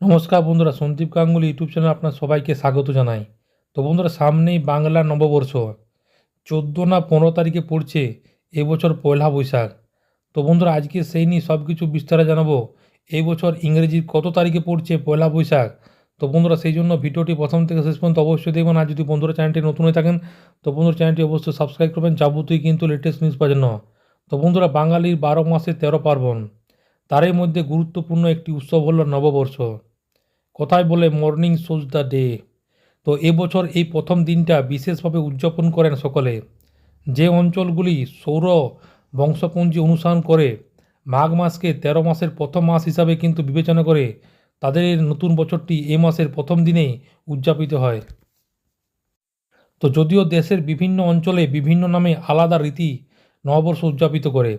নমস্কার বন্ধুরা, Sandeep Ganguly YouTube channel আপনার সবাইকে স্বাগত জানাই। তো বন্ধুরা, সামনেই বাংলা নববর্ষ, চোদ্দ না পনেরো তারিখে পড়ছে এবছর পয়লা বৈশাখ। তো বন্ধুরা, আজকে সেই নিয়ে সব কিছু বিস্তারে জানাব। এই বছর ইংরেজির কত তারিখে পড়ছে পয়লা বৈশাখ? তো বন্ধুরা, সেই জন্য ভিডিওটি প্রথম থেকে শেষ পর্যন্ত অবশ্যই দেখবেন। আর যদি বন্ধুরা চ্যানেলটি নতুন হয়ে থাকেন, তো বন্ধুরা চ্যানেলটি অবশ্যই সাবস্ক্রাইব করবেন। যাবতীয় কিন্তু লেটেস্ট নিউজ পাওয়ার জন্য। তো বন্ধুরা, বাঙালির বারো মাসে তেরো পার্বণ। তারই মধ্যে গুরুত্বপূর্ণ একটি উৎসব হলো নববর্ষ। কথায় বলে মর্নিং সোজ দ্য ডে তো এবছর এই প্রথম দিনটা বিশেষভাবে উদযাপন করেন সকলে। যে অঞ্চলগুলি সৌর বংশপুঞ্জি অনুসরণ করে, মাঘ মাসকে তেরো মাসের প্রথম মাস হিসাবে কিন্তু বিবেচনা করে, তাদের নতুন বছরটি এ মাসের প্রথম দিনেই উদযাপিত হয়। তো যদিও দেশের বিভিন্ন অঞ্চলে বিভিন্ন নামে আলাদা রীতি নববর্ষ উদযাপিত করে,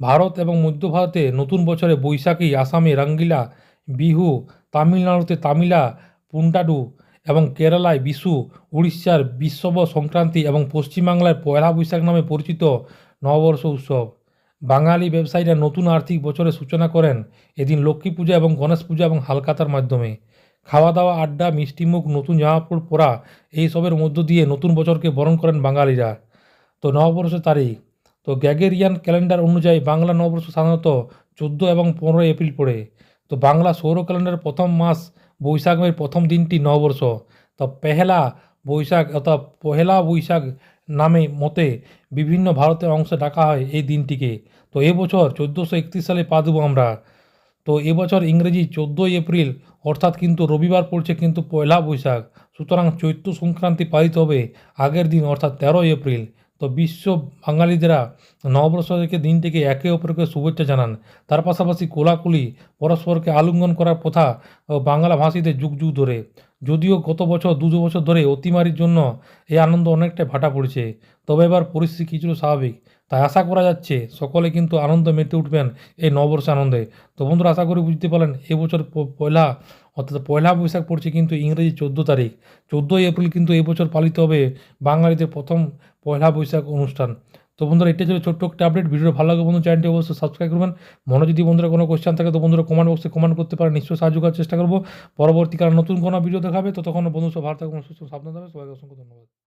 ভারত এবং মধ্য ভারতে নতুন বছরে বৈশাখী, আসামে রাঙ্গিলা, বিহু তামিলনাড়ুতে তামিলা পুন্টাডু এবং কেরালায় বিশু, উড়িষ্যার বিশ্বব সংক্রান্তি এবং পশ্চিমবাংলায় পয়লা বৈশাখ নামে পরিচিত নববর্ষ উৎসব। বাঙালি ব্যবসায়ীরা নতুন আর্থিক বছরের সূচনা করেন এদিন লক্ষ্মী পূজা এবং গণেশ পূজা এবং হালকাতার মাধ্যমে। খাওয়া দাওয়া আড্ডা, মিষ্টিমুখ, নতুন জামাকাপড় পরা এইসবের মধ্য দিয়ে নতুন বছরকে বরণ করেন বাঙালিরা। তো নববর্ষের তারিখ। তো গ্যাগেরিয়ান ক্যালেন্ডার অনুযায়ী বাংলা নববর্ষ সাধারণত চোদ্দ এবং পনেরোই এপ্রিল পড়ে। তো বাংলা সৌর ক্যালেন্ডারের প্রথম মাস বৈশাখ প্রথম দিনটি নববর্ষ তো পেহেলা বৈশাখ অর্থাৎ পহেলা বৈশাখ নামে মতে বিভিন্ন ভারতের অংশে ডাকা হয় এই দিনটিকে। তো এবছর চোদ্দোশো একত্রিশ সালে পা দেবো আমরা। তো এবছর ইংরেজি চোদ্দোই এপ্রিল, অর্থাৎ কিন্তু রবিবার পড়ছে কিন্তু পয়লা বৈশাখ। সুতরাং চৈত্র সংক্রান্তি পালিত হবে আগের দিন, অর্থাৎ তেরোই এপ্রিল। তো বিশ্ব বাঙালিদেরা নববর্ষ থেকে দিনটিকে একে অপরকে শুভেচ্ছা জানান। তার পাশাপাশি কোলাকুলি পরস্পরকে আলিঙ্গন করার প্রথা বাংলা ভাষীদের যুগ যুগ ধরে। যদিও গত বছর দু বছর ধরে অতিমারির জন্য এই আনন্দ অনেকটাই ভাটা পড়েছে। তবে এবার পরিস্থিতি কিছুটা স্বাভাবিক। তাই আশা করা যাচ্ছে সকলে কিন্তু আনন্দ মেতে উঠবেন এই নববর্ষ আনন্দে। তো বন্ধুরা, আশা করি বুঝতে পারলেন এবছর পয়লা, অর্থাৎ পয়লা বৈশাখ পড়ছে কিন্তু ইংরেজি চোদ্দ তারিখ। চোদ্দোই এপ্রিল কিন্তু এবছর পালিত হবে বাঙালিদের প্রথম পয়লা বৈশাখ অনুষ্ঠান। তো বন্ধুরা এটা ছিল ছোট্ট একটা আপডেট ভিডিওটা ভালো লাগে বন্ধু চ্যানেলটি অবশ্যই সাবস্ক্রাইব করবেন। মনে যদি বন্ধুরা কোনো কোয়েশ্চেন থাকে, তো বন্ধুরা কমেন্ট বক্সে কমেন্ট করতে পারেন। নিশ্চয়ই সাহায্য করার চেষ্টা করব। পরবর্তীকালে নতুন কোনো ভিডিও দেখাবে তো তখন বন্ধু সব ভালো থাকবেন, সুস্থ সাবধান থাকবে সবাইকে অসংখ্য ধন্যবাদ।